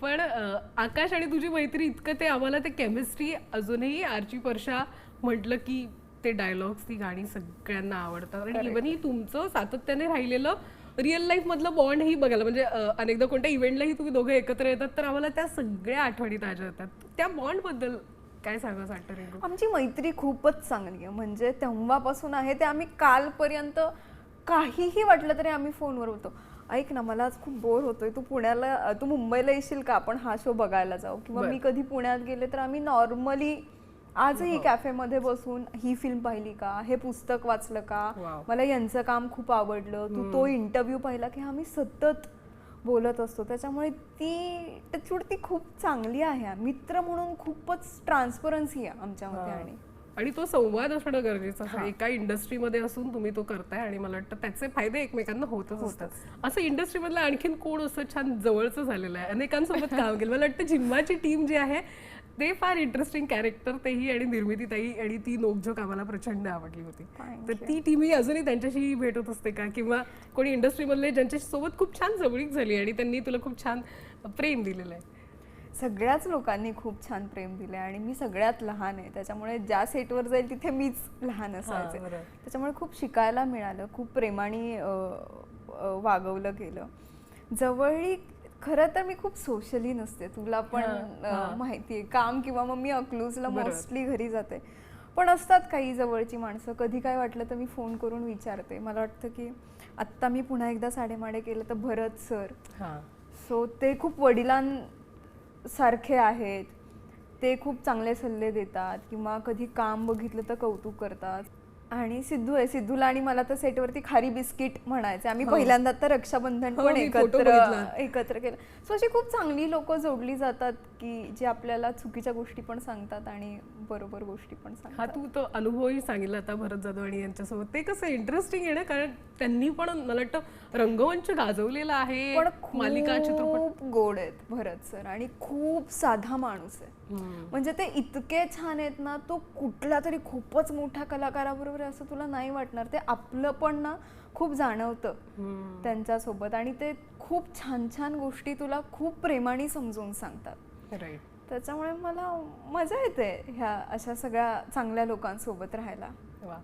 पण आकाश आणि तुझी मैत्री इतकं ते आम्हाला ते केमिस्ट्री अजूनही आरची परशा म्हटलं की ते डायलॉग्स ती गाणी सगळ्यांना आवडतात. आणि इव्हन ही तुमचं सातत्याने राहिलेलं रिअल लाईफ मधलं बॉन्ड ही बघायला म्हणजे अनेकदा कोणत्या इव्हेंटलाही तुम्ही दोघं एकत्र येतात तर आम्हाला त्या सगळ्या आठवणी ताज्या होतात त्या बॉन्डबद्दल काय सांगास वाटतं आमची मैत्री खूपच चांगली आहे. म्हणजे तेव्हापासून आहे ते आम्ही कालपर्यंत काहीही वाटलं तरी आम्ही फोनवर होतो. ऐक ना मला आज खूप बोर होतोय. तू पुण्याला तू मुंबईला येशील का? आपण हा शो बघायला जाऊ. किंवा. मी कधी पुण्यात गेले तर आम्ही नॉर्मली आजही हो. कॅफेमध्ये बसून ही फिल्म पाहिली का? हे पुस्तक वाचलं का. मला यांचं काम खूप आवडलं. तू तो इंटरव्ह्यू पाहिला की आम्ही सतत बोलत असतो. त्याच्यामुळे ती टचवूड ती खूप चांगली आहे. मित्र म्हणून खूपच ट्रान्सपरन्सी आहे आमच्यामध्ये आणि आणि तो संवाद असणं गरजेचं असतं. एका इंडस्ट्रीमध्ये असून तुम्ही तो करताय आणि मला वाटतं त्याचे फायदे एकमेकांना होतच असतात. असं इंडस्ट्रीमधलं आणखीन कोण असं छान जवळचं झालेलं आहे? अनेकांसोबत काम केलं. मला वाटतं जिम्माची टीम जी आहे ते फार इंटरेस्टिंग कॅरेक्टर तेही आणि निर्मिती ताई आणि ती नोकझोक आम्हाला प्रचंड आवडली होती. तर ती टीमही अजूनही त्यांच्याशी भेट होत असते का? किंवा कोणी इंडस्ट्रीमधले ज्यांच्याशी सोबत खूप छान जवळीक झाली आणि त्यांनी तुला खूप छान प्रेम दिलेलं आहे. सगळ्याच लोकांनी खूप छान प्रेम दिले आणि मी सगळ्यात लहान आहे. त्याच्यामुळे ज्या सेटवर जाईल तिथे मीच लहान असायचे. त्याच्यामुळे खूप शिकायला मिळालं खूप प्रेमाने वागवलं गेलं. जवळी खरं तर मी खूप सोशली नसते. तुला पण अं, माहितीये काम किंवा मग मी अकलूजला. मोस्टली घरी जाते. पण असतात काही जवळची माणसं. कधी काय वाटलं तर मी फोन करून विचारते. मला वाटतं की आत्ता मी पुन्हा एकदा साडेमाडे केलं तर भरत सर. सो ते खूप सारखे आहेत. ते खूप चांगले सल्ले देतात किंवा कधी काम बघितलं तर कौतुक करतात. आणि सिद्धू आहे सिद्धूला आणि मला तर सेटवरती खारी बिस्किट म्हणायचे आम्ही पहिल्यांदा तर रक्षाबंधन हो, पण एकत्र. एकत्र केलं. सो अशी खूप चांगली लोक जोडली जातात की जे आपल्याला चुकीच्या गोष्टी पण सांगतात आणि बरोबर गोष्टी पण हा सांगतात. तू तो अनुभवही सांगितला आता भरत जाधव आणि यांच्यासोबत. ते कसं इंटरेस्टिंग आहे ना कारण त्यांनी पण मला वाटतं रंगमंच गाजवलेला आहे. पण मालिका चित्रपट. खूप गोड आहेत भरत सर आणि खूप साधा माणूस आहे. म्हणजे ते इतके छान आहेत ना तो कुठल्या तरी खूपच मोठ्या कलाकाराबरोबर आहे असं तुला नाही वाटणार. ते आपलं पण ना खूप जाणवतं. त्यांच्यासोबत आणि ते खूप छान छान गोष्टी तुला खूप प्रेमाने समजून सांगतात. राईट त्याच्यामुळे मला मजा येते ह्या अशा सगळ्या चांगल्या लोकांसोबत राहायला. वा.